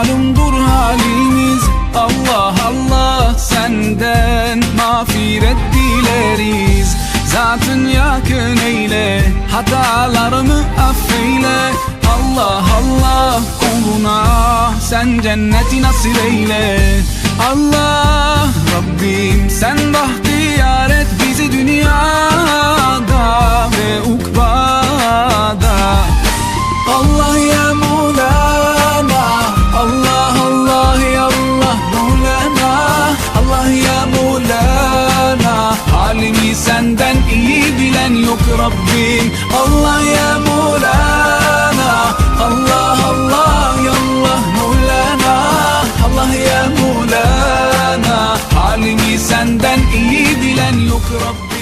malumdur halimiz. Allah Allah senden mağfiret dileriz. Zatın yakın eyle hatalarımı affeyle. Allah Allah kuluna sen cenneti nasip eyle. Allah Rabbim sen bahtiyar et bizi dünyada ve ukbada. Allah ya yok Rabbim. Allah ya Mevlana. Allah Allah ya Allah Mevlana. Allah ya Mevlana. Halimi senden iyi bilen yok Rabbim